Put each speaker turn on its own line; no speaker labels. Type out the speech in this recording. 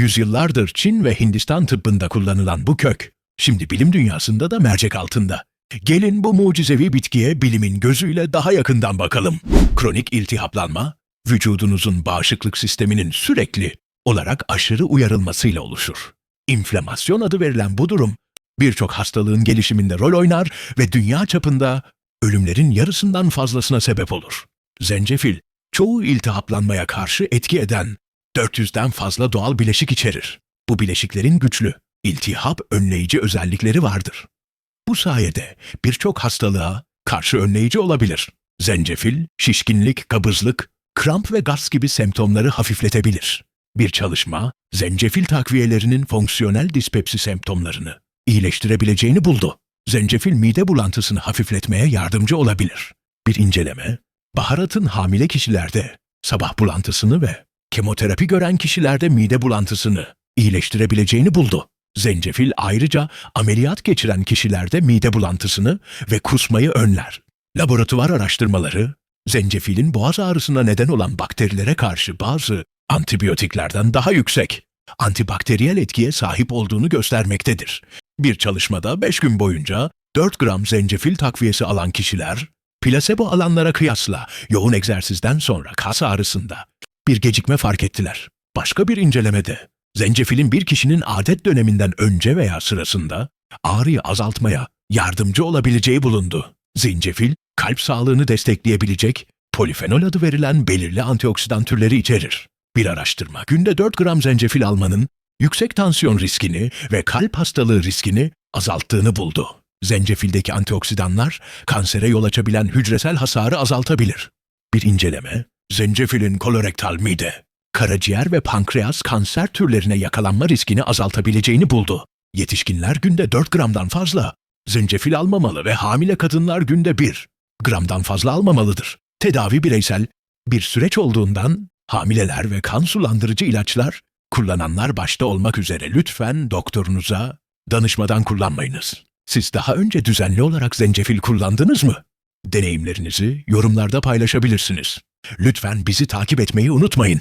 Yüzyıllardır Çin ve Hindistan tıbbında kullanılan bu kök, şimdi bilim dünyasında da mercek altında. Gelin bu mucizevi bitkiye bilimin gözüyle daha yakından bakalım. Kronik iltihaplanma, vücudunuzun bağışıklık sisteminin sürekli olarak aşırı uyarılmasıyla oluşur. İnflamasyon adı verilen bu durum, birçok hastalığın gelişiminde rol oynar ve dünya çapında ölümlerin yarısından fazlasına sebep olur. Zencefil, çoğu iltihaplanmaya karşı etki eden 400'den fazla doğal bileşik içerir. Bu bileşiklerin güçlü, iltihap önleyici özellikleri vardır. Bu sayede birçok hastalığa karşı önleyici olabilir. Zencefil, şişkinlik, kabızlık, kramp ve gaz gibi semptomları hafifletebilir. Bir çalışma, zencefil takviyelerinin fonksiyonel dispepsi semptomlarını iyileştirebileceğini buldu. Zencefil mide bulantısını hafifletmeye yardımcı olabilir. Bir inceleme, baharatın hamile kişilerde sabah bulantısını ve kemoterapi gören kişilerde mide bulantısını iyileştirebileceğini buldu. Zencefil ayrıca ameliyat geçiren kişilerde mide bulantısını ve kusmayı önler. Laboratuvar araştırmaları, zencefilin boğaz ağrısına neden olan bakterilere karşı bazı antibiyotiklerden daha yüksek antibakteriyel etkiye sahip olduğunu göstermektedir. Bir çalışmada 5 gün boyunca 4 gram zencefil takviyesi alan kişiler, plasebo alanlara kıyasla yoğun egzersizden sonra kas ağrısında bir gecikme fark ettiler. Başka bir incelemede zencefilin bir kişinin adet döneminden önce veya sırasında ağrıyı azaltmaya yardımcı olabileceği bulundu. Zencefil, kalp sağlığını destekleyebilecek polifenol adı verilen belirli antioksidan türleri içerir. Bir araştırma günde 4 gram zencefil almanın yüksek tansiyon riskini ve kalp hastalığı riskini azalttığını buldu. Zencefildeki antioksidanlar kansere yol açabilen hücresel hasarı azaltabilir. Bir inceleme, zencefilin kolorektal mide, karaciğer ve pankreas kanser türlerine yakalanma riskini azaltabileceğini buldu. Yetişkinler günde 4 gramdan fazla zencefil almamalı ve hamile kadınlar günde 1 gramdan fazla almamalıdır. Tedavi bireysel bir süreç olduğundan hamileler ve kan sulandırıcı ilaçlar kullananlar başta olmak üzere lütfen doktorunuza danışmadan kullanmayınız. Siz daha önce düzenli olarak zencefil kullandınız mı? Deneyimlerinizi yorumlarda paylaşabilirsiniz. Lütfen bizi takip etmeyi unutmayın.